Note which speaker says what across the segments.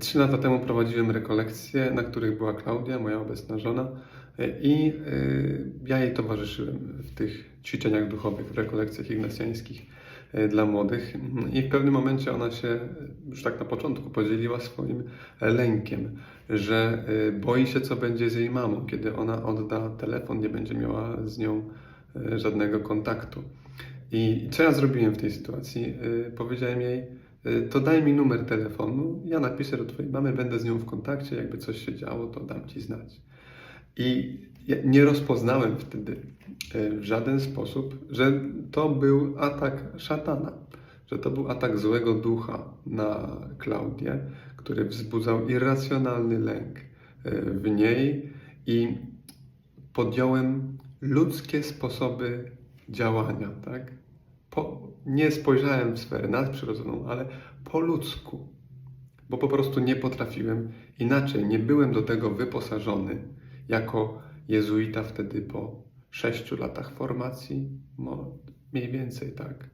Speaker 1: Trzy lata temu prowadziłem rekolekcje, na których była Klaudia, moja obecna żona, i y, ja jej towarzyszyłem w tych ćwiczeniach duchowych, w rekolekcjach ignacjańskich y, dla młodych. I w pewnym momencie ona się, już tak na początku, podzieliła swoim lękiem, że y, boi się, co będzie z jej mamą, kiedy ona odda telefon, nie będzie miała z nią żadnego kontaktu. I co ja zrobiłem w tej sytuacji? Powiedziałem jej, to daj mi numer telefonu, ja napiszę do Twojej mamy, będę z nią w kontakcie, jakby coś się działo, to dam Ci znać. I ja nie rozpoznałem wtedy y, w żaden sposób, że to był atak szatana, że to był atak złego ducha na Klaudię, który wzbudzał irracjonalny lęk y, w niej i podjąłem ludzkie sposoby działania, tak? Po, nie spojrzałem w sferę nadprzyrodzoną, ale po ludzku, bo po prostu nie potrafiłem. Inaczej, nie byłem do tego wyposażony jako jezuita wtedy po sześciu latach formacji, mniej więcej tak,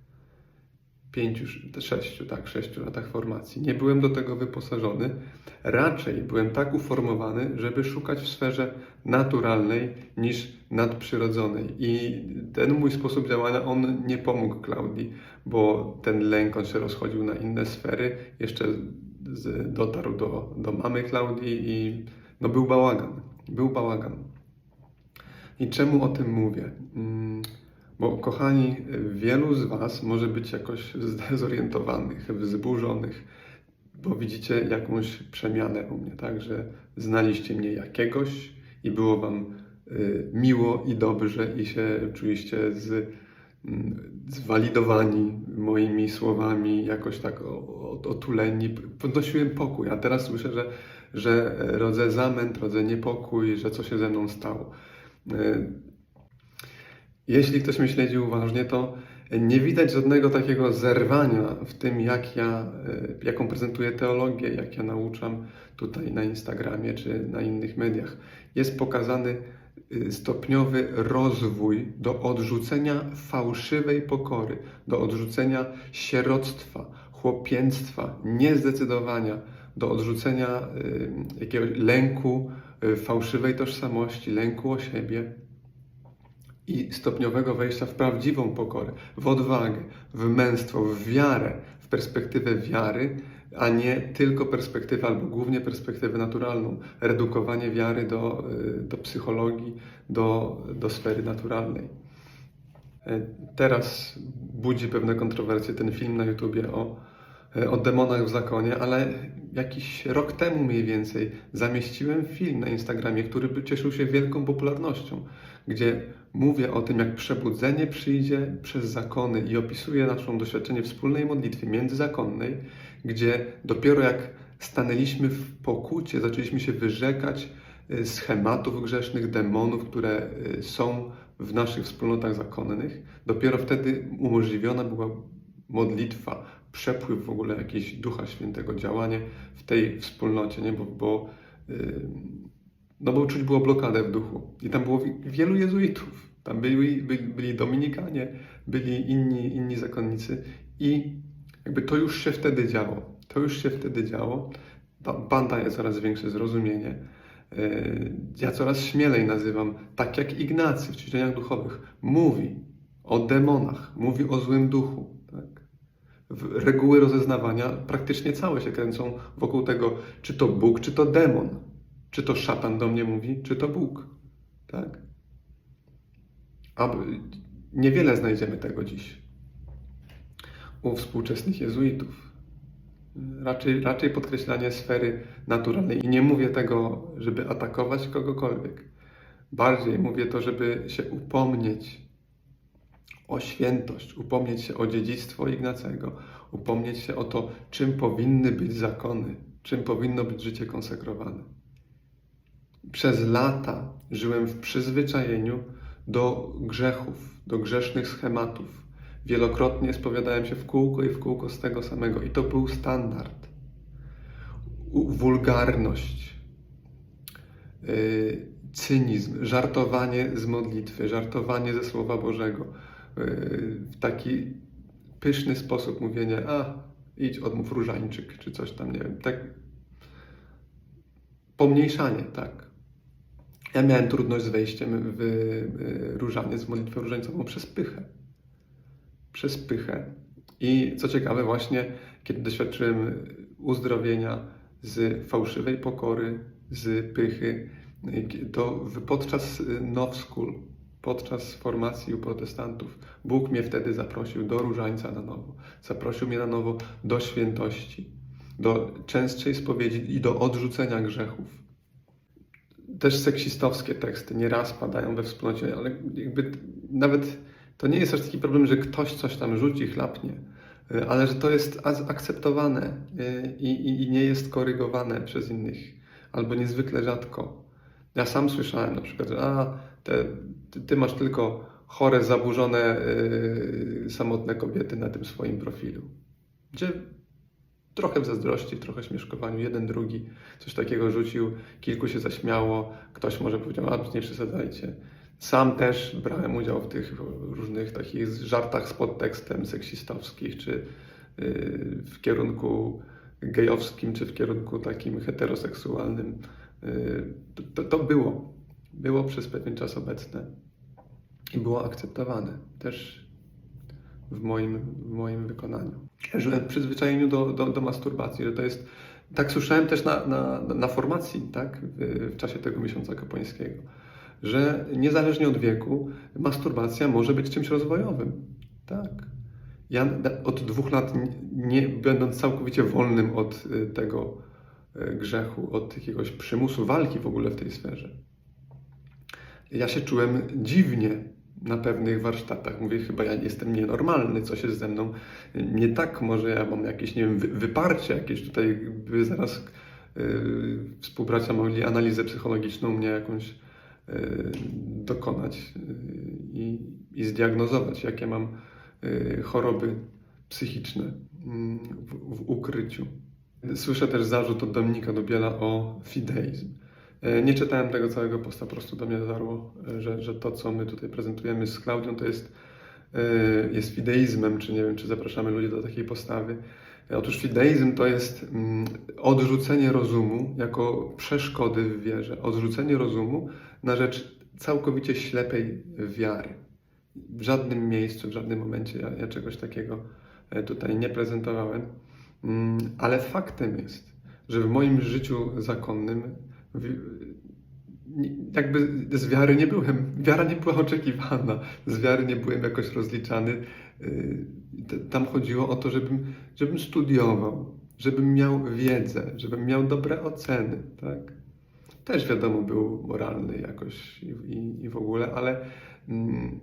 Speaker 1: pięciu, sześciu, tak, sześciu latach formacji. Nie byłem do tego wyposażony, raczej byłem tak uformowany, żeby szukać w sferze naturalnej niż nadprzyrodzonej. I ten mój sposób działania, on nie pomógł Klaudii, bo ten lęk, on się rozchodził na inne sfery, jeszcze z, dotarł do, do mamy Klaudii i no był bałagan, był bałagan. I czemu o tym mówię? Bo kochani, wielu z Was może być jakoś zdezorientowanych, wzburzonych, bo widzicie jakąś przemianę u mnie, tak? Że znaliście mnie jakiegoś i było Wam y, miło i dobrze i się czuliście z, mm, zwalidowani moimi słowami, jakoś tak otuleni. Podnosiłem pokój, a teraz słyszę, że, że rodzę zamęt, rodzę niepokój, że co się ze mną stało. Y, jeśli ktoś mnie śledzi uważnie, to nie widać żadnego takiego zerwania w tym, jak ja, e, jaką prezentuję teologię, jak ja nauczam tutaj na Instagramie czy na innych mediach. Jest pokazany y, stopniowy rozwój do odrzucenia fałszywej pokory, do odrzucenia sieroctwa, chłopięctwa, niezdecydowania, do odrzucenia y, jakiegoś lęku, fałszywej tożsamości, lęku o siebie i stopniowego wejścia w prawdziwą pokorę, w odwagę, w męstwo, w wiarę, w perspektywę wiary, a nie tylko perspektywę, albo głównie perspektywę naturalną, redukowanie wiary do, y, do psychologii, do, do sfery naturalnej. E, Teraz budzi pewne kontrowersje ten film na YouTubie o, o demonach w zakonie, ale jakiś rok temu mniej więcej zamieściłem film na Instagramie, który cieszył się wielką popularnością, gdzie mówię o tym, jak przebudzenie przyjdzie przez zakony i opisuję naszą doświadczenie wspólnej modlitwy międzyzakonnej, gdzie dopiero jak stanęliśmy w pokucie, zaczęliśmy się wyrzekać y, schematów grzesznych, demonów, które y, są w naszych wspólnotach zakonnych, dopiero wtedy umożliwiona była modlitwa, przepływ w ogóle jakiegoś Ducha Świętego, działanie w tej wspólnocie, nie? Bo, bo, no bo czuć było blokadę w duchu. I tam było wi- wielu jezuitów. Tam byli, byli, dominikanie, byli inni, inni zakonnicy i jakby to już się wtedy działo. To już się wtedy działo. Pan daje coraz większe zrozumienie. Yy, Ja coraz śmielej nazywam, tak jak Ignacy w ćwiczeniach duchowych, mówi o demonach, mówi o złym duchu. Reguły rozeznawania praktycznie całe się kręcą wokół tego, czy to Bóg, czy to demon. Czy to szatan do mnie mówi, czy to Bóg. Tak? A niewiele znajdziemy tego dziś u współczesnych jezuitów. Raczej, raczej podkreślanie sfery naturalnej. I nie mówię tego, żeby atakować kogokolwiek. Bardziej mówię to, żeby się upomnieć o świętość, upomnieć się o dziedzictwo Ignacego, upomnieć się o to, czym powinny być zakony, czym powinno być życie konsekrowane. Przez lata żyłem w przyzwyczajeniu do grzechów, do grzesznych schematów. Wielokrotnie spowiadałem się w kółko i w kółko z tego samego, i to był standard. Wulgarność, yy, cynizm, żartowanie z modlitwy, żartowanie ze Słowa Bożego, taki pyszny sposób mówienie, a idź odmów różańczyk, czy coś tam, nie wiem, tak pomniejszanie, tak. Ja miałem trudność z wejściem w różaniec, w modlitwę różańcową przez pychę. Przez pychę. I co ciekawe, właśnie kiedy doświadczyłem uzdrowienia z fałszywej pokory, z pychy, to w- podczas y, Now School, podczas formacji u protestantów, Bóg mnie wtedy zaprosił do różańca na nowo. Zaprosił mnie na nowo do świętości, do częstszej spowiedzi i do odrzucenia grzechów też seksistowskie teksty nieraz padają we wspólnocie, ale jakby nawet to nie jest aż taki problem, że ktoś coś tam rzuci, chlapnie, ale że to jest akceptowane y, i, i, i nie jest korygowane przez innych, albo niezwykle rzadko. Ja sam słyszałem na przykład, że a, te, ty, ty masz tylko chore, zaburzone, y, samotne kobiety na tym swoim profilu. Gdzie trochę w zazdrości, trochę śmieszkowaniu, jeden, drugi coś takiego rzucił, kilku się zaśmiało, ktoś może powiedział, a nie przesadzajcie. Sam też brałem udział w tych różnych takich żartach z podtekstem seksistowskich, czy yy, w kierunku gejowskim, czy w kierunku takim heteroseksualnym. Yy, To, to, to było. Było przez pewien czas obecne i było akceptowane też w moim, w moim wykonaniu. Że przyzwyczajeniu do, do, do masturbacji, że to jest. Tak słyszałem też na, na, na formacji, tak, w, w czasie tego miesiąca kapłańskiego, że niezależnie od wieku, masturbacja może być czymś rozwojowym. Tak. Ja od dwóch lat, nie, będąc całkowicie wolnym od y, tego y, grzechu, od jakiegoś przymusu walki w ogóle w tej sferze, ja się czułem dziwnie na pewnych warsztatach. Mówię, chyba ja jestem nienormalny, co się ze mną nie tak, może ja mam jakieś, nie wiem, wy- wyparcie jakieś tutaj, by zaraz yy, współbracia mogli analizę psychologiczną mnie jakąś yy, dokonać yy, i, zdiagnozować, jakie mam yy, choroby psychiczne mm, w, w ukryciu. Słyszę też zarzut od Dominika Dubiela o fideizm. E, Nie czytałem tego całego posta, po prostu do mnie dotarło, e, że, że to, co my tutaj prezentujemy z Klaudią, to jest, e, jest fideizmem, czy nie wiem, czy zapraszamy ludzi do takiej postawy. Otóż fideizm to jest mm, odrzucenie rozumu jako przeszkody w wierze, odrzucenie rozumu na rzecz całkowicie ślepej wiary. W żadnym miejscu, w żadnym momencie ja, ja czegoś takiego tutaj nie prezentowałem, Mm, ale faktem jest, że w moim życiu zakonnym jakby z wiary nie byłem, wiara nie była oczekiwana, z wiary nie byłem jakoś rozliczany. T- Tam chodziło o to, żebym, żebym studiował, żebym miał wiedzę, żebym miał dobre oceny, tak? Też wiadomo, był moralny jakoś i, i, i w ogóle, ale mm,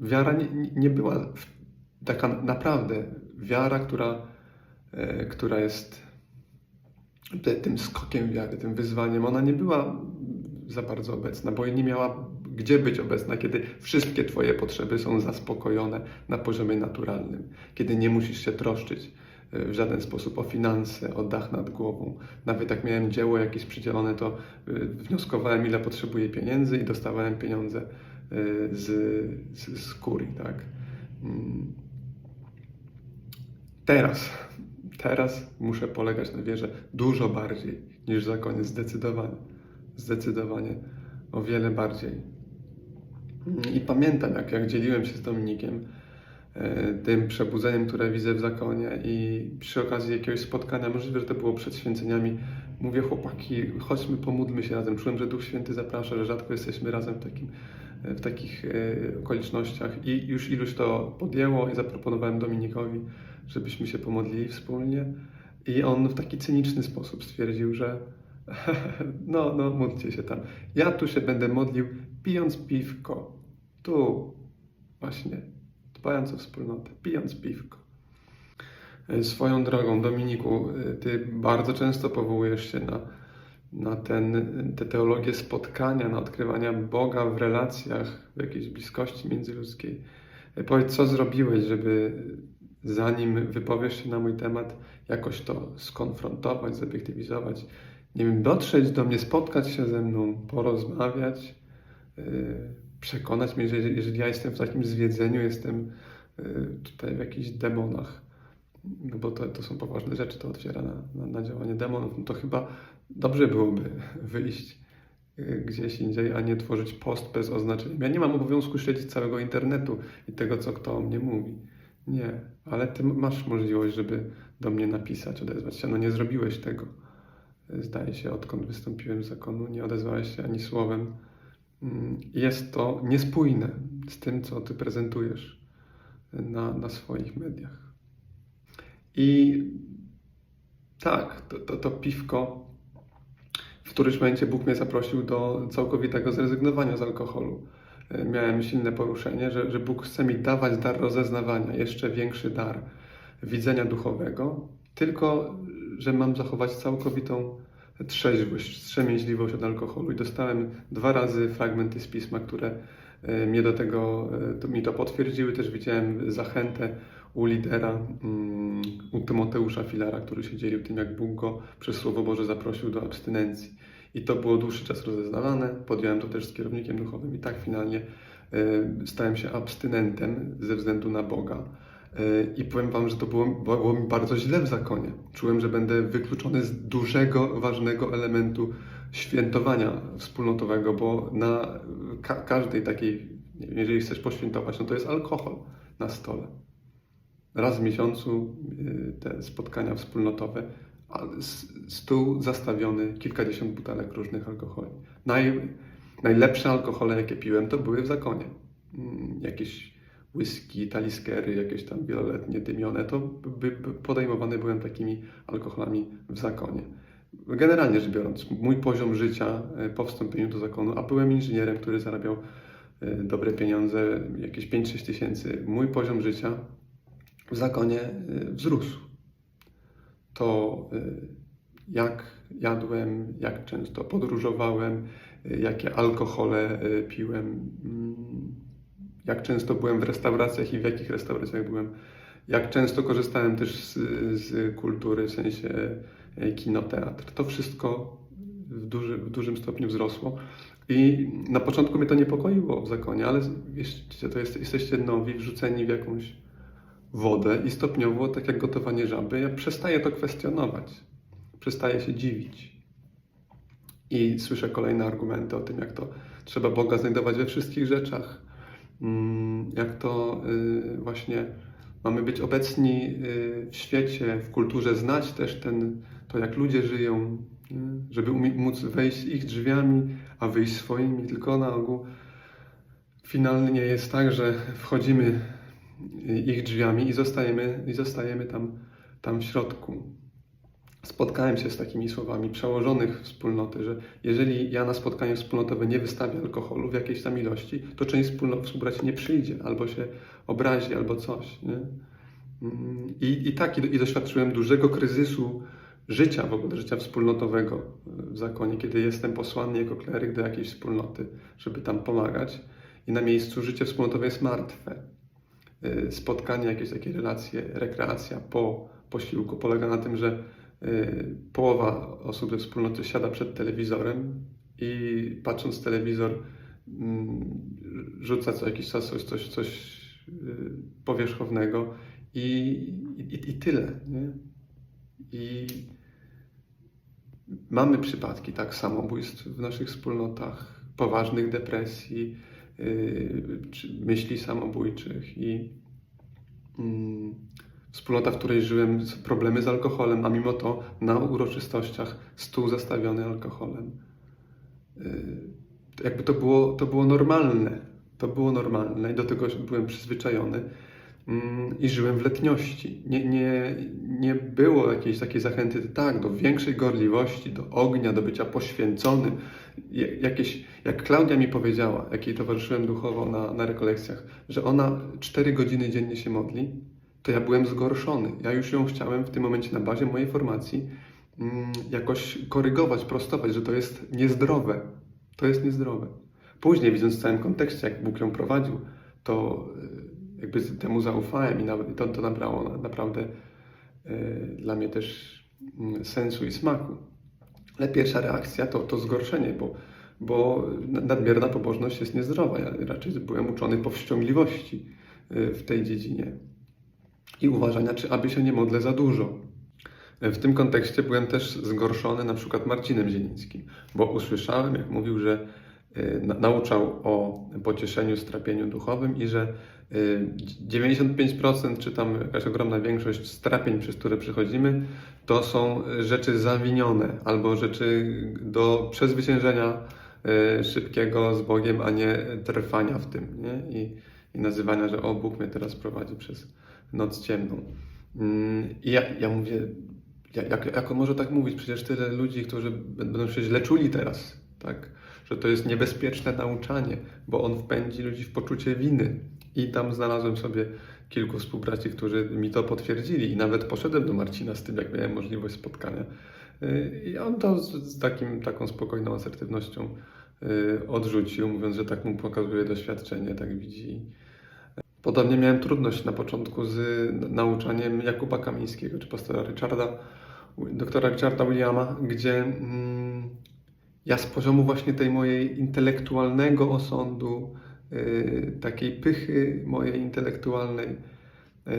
Speaker 1: wiara nie, nie- była taka naprawdę wiara, która, e, która jest te, tym skokiem wiary, tym wyzwaniem, ona nie była za bardzo obecna, bo nie miała gdzie być obecna, kiedy wszystkie Twoje potrzeby są zaspokojone na poziomie naturalnym, kiedy nie musisz się troszczyć e, w żaden sposób o finanse, o dach nad głową. Nawet jak miałem dzieło jakieś przydzielone, to e, wnioskowałem, ile potrzebuję pieniędzy i dostawałem pieniądze e, z, z, z kurii, tak? Mm. Teraz, teraz muszę polegać na wierze dużo bardziej niż w zakonie, zdecydowanie. Zdecydowanie o wiele bardziej. I pamiętam, jak, jak dzieliłem się z Dominikiem e, tym przebudzeniem, które widzę w zakonie i przy okazji jakiegoś spotkania, możliwe, że to było przed święceniami, mówię chłopaki, chodźmy, pomódlmy się razem. Czułem, że Duch Święty zaprasza, że rzadko jesteśmy razem w, takim, w takich e, okolicznościach i już iluś to podjęło i zaproponowałem Dominikowi, żebyśmy się pomodlili wspólnie i on w taki cyniczny sposób stwierdził, że no, no, módlcie się tam. Ja tu się będę modlił, pijąc piwko. Tu, właśnie, dbając o wspólnotę, pijąc piwko. E, Swoją drogą, Dominiku, e, ty bardzo często powołujesz się na, na ten, tę teologię spotkania, na odkrywania Boga w relacjach, w jakiejś bliskości międzyludzkiej. E, Powiedz, co zrobiłeś, żeby zanim wypowiesz się na mój temat, jakoś to skonfrontować, zobiektywizować, nie wiem, dotrzeć do mnie, spotkać się ze mną, porozmawiać, yy, przekonać mnie, że jeżeli, ja jestem w takim zwiedzeniu, jestem yy, tutaj w jakichś demonach, no bo to, to są poważne rzeczy, to otwiera na, na, na działanie demonów, no to chyba dobrze byłoby wyjść y, gdzieś indziej, a nie tworzyć post bez oznaczenia. Ja nie mam obowiązku śledzić całego internetu i tego, co kto o mnie mówi. Nie, ale ty masz możliwość, żeby do mnie napisać, odezwać się. No nie zrobiłeś tego. Zdaje się, odkąd wystąpiłem z zakonu, nie odezwałeś się ani słowem. Mm, Jest to niespójne z tym, co ty prezentujesz na, na swoich mediach. I tak, to, to, to piwko, w którymś momencie Bóg mnie zaprosił do całkowitego zrezygnowania z alkoholu. E, Miałem silne poruszenie, że, że Bóg chce mi dawać dar rozeznawania, jeszcze większy dar widzenia duchowego, tylko że mam zachować całkowitą trzeźwość, wstrzemięźliwość od alkoholu. I dostałem dwa razy fragmenty z pisma, które e, mnie do tego, e, to, mi to potwierdziły. Też widziałem zachętę u lidera, mm, u Tymoteusza Filara, który się dzielił tym, jak Bóg go przez Słowo Boże zaprosił do abstynencji. I to było dłuższy czas rozeznawane. Podjąłem to też z kierownikiem duchowym i tak finalnie e, stałem się abstynentem ze względu na Boga. E, I powiem Wam, że to było, było mi bardzo źle w zakonie. Czułem, że będę wykluczony z dużego, ważnego elementu świętowania wspólnotowego, bo na ka każdej takiej, jeżeli chcesz poświętować, no to jest alkohol na stole. Raz w miesiącu y, te spotkania wspólnotowe, stół zastawiony, kilkadziesiąt butelek różnych alkoholi. Naj, najlepsze alkohole, jakie piłem, to były w zakonie. Mm, Jakieś whisky, taliskery, jakieś tam wieloletnie dymione, to by, by podejmowane byłem takimi alkoholami w zakonie. Generalnie rzecz biorąc, mój poziom życia e, po wstąpieniu do zakonu, a byłem inżynierem, który zarabiał e, dobre pieniądze, jakieś 5-6 tysięcy, mój poziom życia w zakonie y, wzrósł. To y, jak jadłem, jak często podróżowałem, y, jakie alkohole y, piłem, mm, jak często byłem w restauracjach i w jakich restauracjach byłem, jak często korzystałem też z, z kultury, w sensie kino, teatr. To wszystko w, duży, w dużym stopniu wzrosło. I na początku mnie to niepokoiło w zakonie, ale wiecie, to jest, jesteście nowi, wrzuceni w jakąś wodę i stopniowo, tak jak gotowanie żaby, ja przestaję to kwestionować. Przestaję się dziwić. I słyszę kolejne argumenty o tym, jak to trzeba Boga znajdować we wszystkich rzeczach. Mm, Jak to y, właśnie mamy być obecni y, w świecie, w kulturze, znać też ten, to, jak ludzie żyją, żeby móc wejść ich drzwiami, a wyjść swoimi. Tylko na ogół finalnie jest tak, że wchodzimy ich drzwiami i zostajemy, i zostajemy tam, tam w środku. Spotkałem się z takimi słowami przełożonych wspólnoty, że jeżeli ja na spotkanie wspólnotowe nie wystawię alkoholu w jakiejś tam ilości, to część współbraci nie przyjdzie, albo się obrazi, albo coś. Nie? I, I tak, i, i doświadczyłem dużego kryzysu życia, w ogóle życia wspólnotowego w zakonie, kiedy jestem posłany jako kleryk do jakiejś wspólnoty, żeby tam pomagać i na miejscu życie wspólnotowe jest martwe spotkanie, jakieś takie relacje, rekreacja po posiłku polega na tym, że y, połowa osób ze wspólnoty siada przed telewizorem i patrząc telewizor mm, rzuca co jakiś czas coś, coś, coś y, powierzchownego i, i, i tyle. Nie? I mamy przypadki tak samobójstw w naszych wspólnotach, poważnych depresji, myśli samobójczych i mm, wspólnota, w której żyłem, problemy z alkoholem, a mimo to na uroczystościach stół zastawiony alkoholem. To jakby to było, to było normalne. To było normalne i do tego byłem przyzwyczajony i żyłem w letniości. Nie, nie, nie było jakiejś takiej zachęty, tak, do większej gorliwości, do ognia, do bycia poświęconym. Ja- Jakieś, jak Klaudia mi powiedziała, jakiej towarzyszyłem duchowo na, na rekolekcjach, że ona 4 godziny dziennie się modli, to ja byłem zgorszony. Ja już ją chciałem w tym momencie na bazie mojej formacji mm, jakoś korygować, prostować, że to jest niezdrowe. To jest niezdrowe. Później, widząc w całym kontekście, jak Bóg ją prowadził, to jakby temu zaufałem i to, to nabrało na- naprawdę y, dla mnie też mm, sensu i smaku. Ale pierwsza reakcja to, to zgorszenie, bo, bo nadmierna pobożność jest niezdrowa. Ja raczej byłem uczony powściągliwości y, w tej dziedzinie. i uważania, czy aby się nie modlę za dużo. W tym kontekście byłem też zgorszony na przykład Marcinem Zielińskim, bo usłyszałem, jak mówił, że na- nauczał o pocieszeniu, strapieniu duchowym i że 95% czy tam jakaś ogromna większość strapień, przez które przechodzimy, to są rzeczy zawinione albo rzeczy do przezwyciężenia y, szybkiego z Bogiem, a nie trwania w tym. Nie? I, I nazywania, że o Bóg mnie teraz prowadzi przez noc ciemną. Mm, I ja, ja mówię, jak, jak on może tak mówić? Przecież tyle ludzi, którzy będą się źle czuli teraz, tak? Że to jest niebezpieczne nauczanie, bo on wpędzi ludzi w poczucie winy. I tam znalazłem sobie kilku współbraci, którzy mi to potwierdzili i nawet poszedłem do Marcina z tym, jak miałem możliwość spotkania. Yy, I on to z, takim, taką spokojną asertywnością yy, odrzucił, mówiąc, że tak mu pokazuje doświadczenie, tak widzi. Podobnie miałem trudność na początku z nauczaniem Jakuba Kamińskiego czy pastora Richarda, doktora Richarda Williama, gdzie mm, ja z poziomu właśnie tej mojej intelektualnego osądu, y, takiej pychy mojej intelektualnej,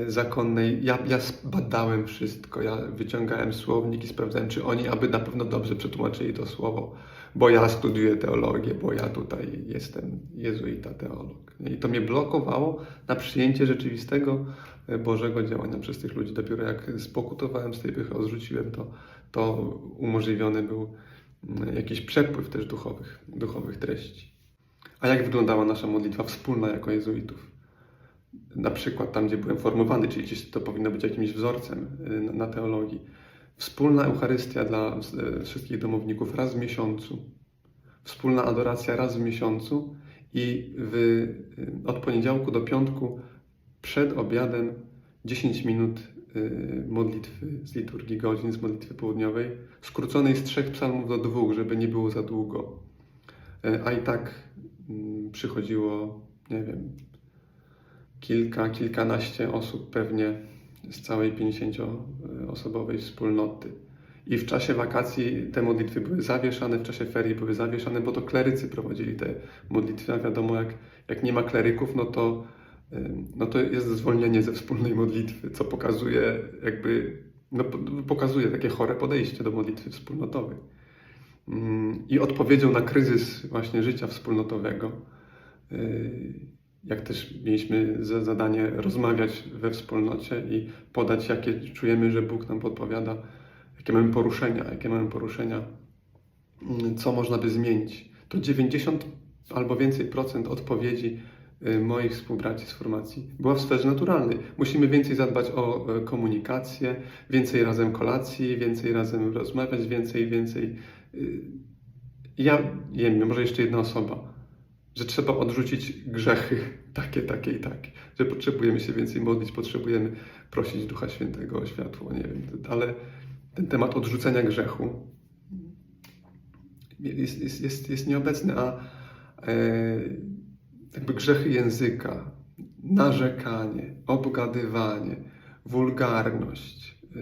Speaker 1: y, zakonnej, ja, ja badałem wszystko, ja wyciągałem słownik i sprawdzałem, czy oni aby na pewno dobrze przetłumaczyli to słowo, bo ja studiuję teologię, bo ja tutaj jestem jezuita teolog. I to mnie blokowało na przyjęcie rzeczywistego e, Bożego działania przez tych ludzi. Dopiero jak spokutowałem z tej pychy, odrzuciłem to, to umożliwiony był jakiś przepływ też duchowych, duchowych treści. A jak wyglądała nasza modlitwa wspólna jako jezuitów? Na przykład tam, gdzie byłem formowany, czyli gdzieś to powinno być jakimś wzorcem y, na, teologii. Wspólna Eucharystia dla y, wszystkich domowników raz w miesiącu. Wspólna adoracja raz w miesiącu i w, y, od poniedziałku do piątku przed obiadem 10 minut modlitwy z liturgii godzin, z modlitwy południowej, skróconej z trzech psalmów do dwóch, żeby nie było za długo. A i tak przychodziło, nie wiem, kilka, kilkanaście osób pewnie z całej 50-osobowej wspólnoty. I w czasie wakacji te modlitwy były zawieszane, w czasie ferii były zawieszane, bo to klerycy prowadzili te modlitwy. A wiadomo, jak, jak nie ma kleryków, no to, no to jest zwolnienie ze wspólnej modlitwy, co pokazuje jakby, no, po- pokazuje takie chore podejście do modlitwy wspólnotowej. Ym, I odpowiedzią na kryzys właśnie życia wspólnotowego, yy, jak też mieliśmy za zadanie rozmawiać we wspólnocie i podać, jakie czujemy, że Bóg nam podpowiada, jakie mamy poruszenia, jakie mamy poruszenia, mm, co można by zmienić. To 90 albo więcej procent odpowiedzi y, moich współbraci z formacji była w sferze naturalnej. Musimy więcej zadbać o e, komunikację, więcej razem kolacji, więcej razem rozmawiać, więcej, więcej. Y, Ja nie wiem, może jeszcze jedna osoba, że trzeba odrzucić grzechy takie, takie i takie, że potrzebujemy się więcej modlić, potrzebujemy prosić Ducha Świętego o światło, nie wiem, ale ten temat odrzucenia grzechu jest, jest, jest, jest nieobecny, a e, jakby grzechy języka, narzekanie, obgadywanie, wulgarność, e,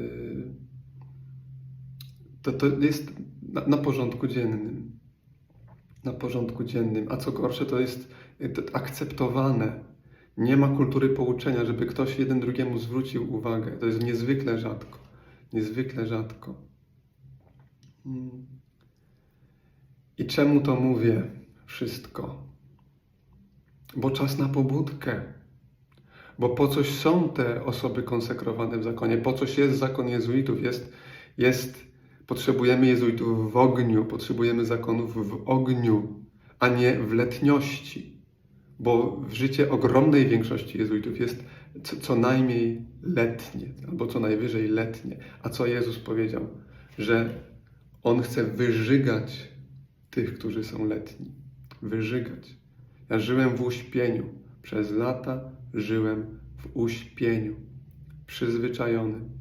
Speaker 1: to, to jest na, na porządku dziennym. Na porządku dziennym. A co gorsze, to jest to akceptowane. Nie ma kultury pouczenia, żeby ktoś jeden drugiemu zwrócił uwagę. To jest niezwykle rzadko. Niezwykle rzadko. Mm. I czemu to mówię wszystko? Bo czas na pobudkę. Bo po coś są te osoby konsekrowane w zakonie, po coś jest zakon jezuitów, jest, jest, potrzebujemy jezuitów w ogniu, potrzebujemy zakonów w ogniu, a nie w letniości. Bo w życie ogromnej większości jezuitów jest co, co najmniej letnie, albo co najwyżej letnie. A co Jezus powiedział? Że On chce wyżygać tych, którzy są letni. Wyżygać. Ja żyłem w uśpieniu. Przez lata żyłem w uśpieniu. Przyzwyczajony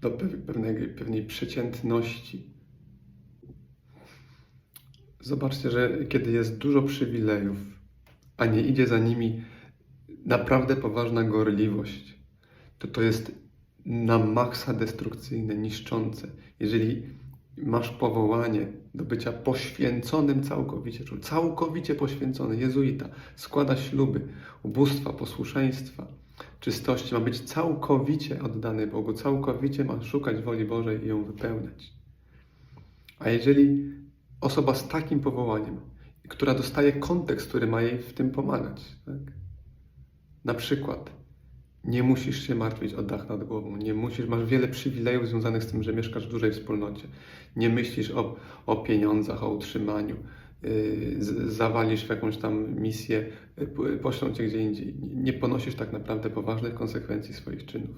Speaker 1: do pe- pewnej, pewnej przeciętności. Zobaczcie, że kiedy jest dużo przywilejów, a nie idzie za nimi naprawdę poważna gorliwość, to to jest na maksa destrukcyjne, niszczące. Jeżeli masz powołanie do bycia poświęconym całkowicie, czyli całkowicie poświęcony, jezuita, składa śluby, ubóstwa, posłuszeństwa, czystości, ma być całkowicie oddany Bogu, całkowicie ma szukać woli Bożej i ją wypełniać. A jeżeli osoba z takim powołaniem, która dostaje kontekst, który ma jej w tym pomagać, tak? na przykład nie musisz się martwić o dach nad głową, nie musisz, masz wiele przywilejów związanych z tym, że mieszkasz w dużej wspólnocie, nie myślisz o, o pieniądzach, o utrzymaniu, zawalisz w jakąś tam misję, p- poślą cię gdzie indziej. Nie- ponosisz tak naprawdę poważnych konsekwencji swoich czynów.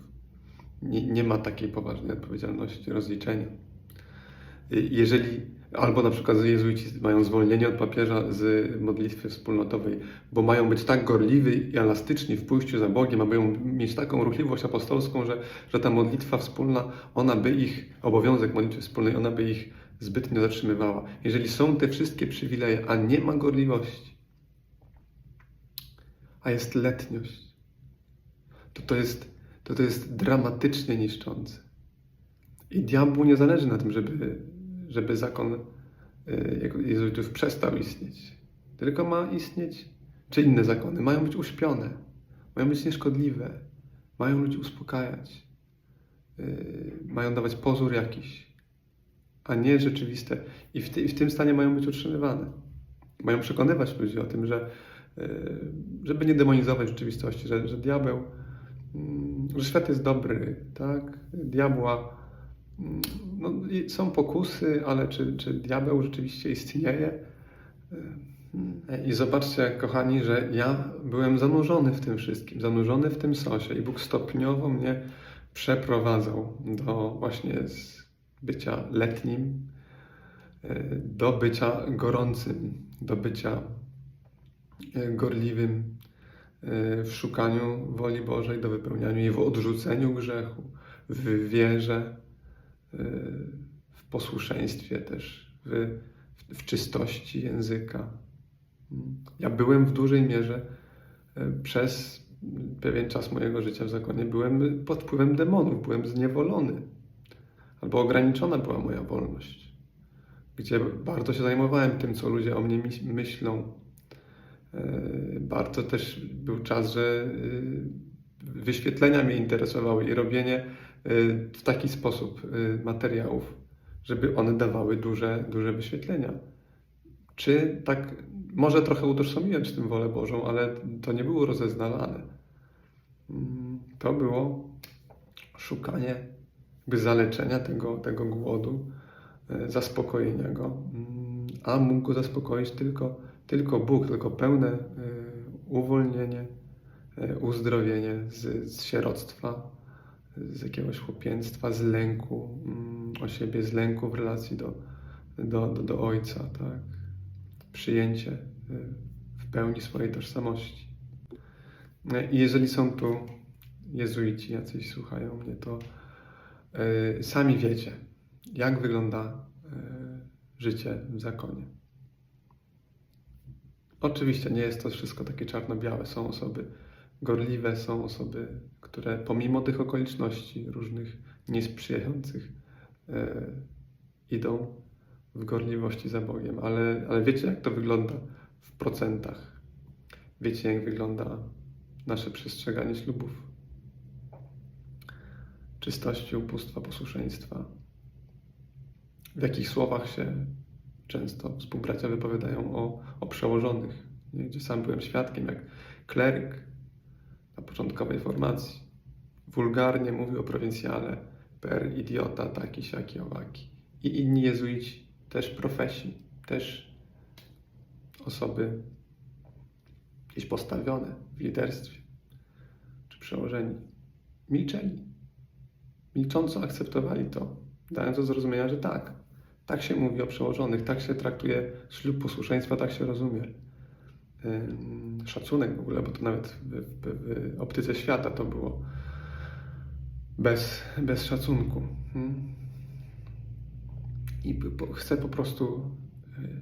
Speaker 1: Nie, nie ma takiej poważnej odpowiedzialności, rozliczenia. Yy, Jeżeli, albo na przykład jezuici mają zwolnienie od papieża z modlitwy wspólnotowej, bo mają być tak gorliwi i elastyczni w pójściu za Bogiem, mają mieć taką ruchliwość apostolską, że, że ta modlitwa wspólna, ona by ich, obowiązek modlitwy wspólnej, ona by ich zbytnio zatrzymywała. Jeżeli są te wszystkie przywileje, a nie ma gorliwości, a jest letniość, to to jest, to to jest dramatycznie niszczące. I diabłu nie zależy na tym, żeby, żeby zakon y, jezuitów przestał istnieć. Tylko ma istnieć, czy inne zakony mają być uśpione, mają być nieszkodliwe, mają ludzi uspokajać, y, mają dawać pozór jakiś, a nie rzeczywiste. I w, ty, w tym stanie mają być utrzymywane. Mają przekonywać ludzi o tym, że y, żeby nie demonizować rzeczywistości, że, że diabeł, mm, że świat jest dobry, tak? Diabła mm, no, są pokusy, ale czy, czy diabeł rzeczywiście istnieje? Y, I zobaczcie, kochani, że ja byłem zanurzony w tym wszystkim, zanurzony w tym sosie i Bóg stopniowo mnie przeprowadzał do właśnie z bycia letnim, y, do bycia gorącym, do bycia y, gorliwym y, w szukaniu woli Bożej, do wypełniania jej, w odrzuceniu grzechu, w wierze, w posłuszeństwie też, w, w czystości języka. Ja byłem w dużej mierze przez pewien czas mojego życia w zakonie, byłem pod wpływem demonów, byłem zniewolony, albo ograniczona była moja wolność, gdzie bardzo się zajmowałem tym, co ludzie o mnie myślą. Y, Bardzo też był czas, że y, wyświetlenia mnie interesowały i robienie y, w taki sposób materiałów, żeby one dawały duże, duże wyświetlenia. Czy tak, może trochę utożsamiłem z tym wolę Bożą, ale to nie było rozeznalane. Mm, To było szukanie jakby zaleczenia tego, tego głodu, e, zaspokojenia go, Mm, a mógł go zaspokoić tylko, tylko Bóg, tylko pełne e, uwolnienie, e, uzdrowienie z, z sieroctwa, z jakiegoś chłopięctwa, z lęku mm, o siebie, z lęku w relacji do, do, do, do Ojca, tak? Przyjęcie w pełni swojej tożsamości. I jeżeli są tu jezuici, jacyś słuchają mnie, to sami wiecie, jak wygląda y, życie w zakonie. Oczywiście nie jest to wszystko takie czarno-białe. Są osoby gorliwe, są osoby, które pomimo tych okoliczności różnych niesprzyjających y, idą w gorliwości za Bogiem, ale, ale wiecie, jak to wygląda w procentach. Wiecie, jak wygląda nasze przestrzeganie ślubów. Czystości, ubóstwa, posłuszeństwa. W jakich słowach się często współbracia wypowiadają o, o przełożonych, nie? gdzie sam byłem świadkiem, jak kleryk na początkowej formacji wulgarnie mówił o prowincjale per idiota, taki, siaki, owaki. I inni jezuici, też profesi, też osoby gdzieś postawione w liderstwie czy przełożeni, milczeli. Milcząco akceptowali to, dając do zrozumienia, że tak, tak się mówi o przełożonych, tak się traktuje ślub posłuszeństwa, tak się rozumie. Szacunek w ogóle, bo to nawet w, w, w optyce świata to było bez, bez szacunku. Hmm? I chcę po prostu, y,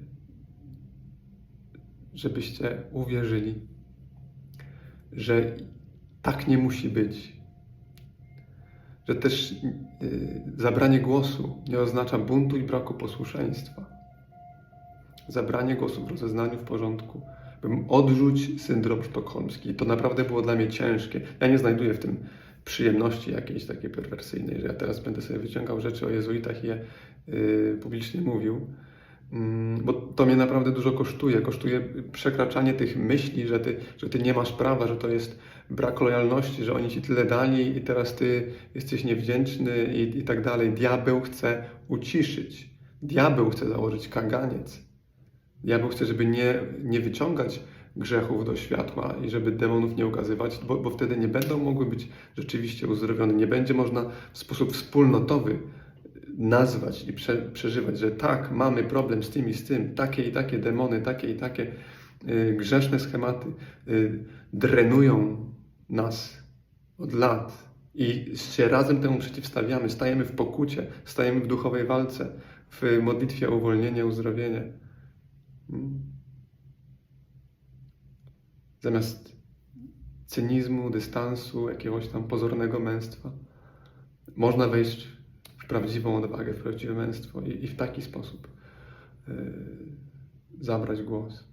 Speaker 1: żebyście uwierzyli, że tak nie musi być. Że też y, zabranie głosu nie oznacza buntu i braku posłuszeństwa. Zabranie głosu w rozeznaniu w porządku bym odrzuć syndrom sztokholmski. To naprawdę było dla mnie ciężkie. Ja nie znajduję w tym przyjemności jakiejś takiej perwersyjnej, że ja teraz będę sobie wyciągał rzeczy o jezuitach i je yy, publicznie mówił. Mm, Bo to mnie naprawdę dużo kosztuje. Kosztuje przekraczanie tych myśli, że ty, że ty nie masz prawa, że to jest brak lojalności, że oni ci tyle dali i teraz ty jesteś niewdzięczny i, i tak dalej. Diabeł chce uciszyć. Diabeł chce założyć kaganiec. Diabeł chce, żeby nie, nie wyciągać grzechów do światła i żeby demonów nie ukazywać, bo, bo wtedy nie będą mogły być rzeczywiście uzdrowione. Nie będzie można w sposób wspólnotowy nazwać i prze, przeżywać, że tak, mamy problem z tym i z tym, takie i takie demony, takie i takie y, grzeszne schematy y, drenują nas od lat i się razem temu przeciwstawiamy, stajemy w pokucie, stajemy w duchowej walce, w modlitwie o uwolnienie, uzdrowienie. Mm. Zamiast cynizmu, dystansu, jakiegoś tam pozornego męstwa, można wejść prawdziwą odwagę, w prawdziwe męstwo i, i w taki sposób yy, zabrać głos.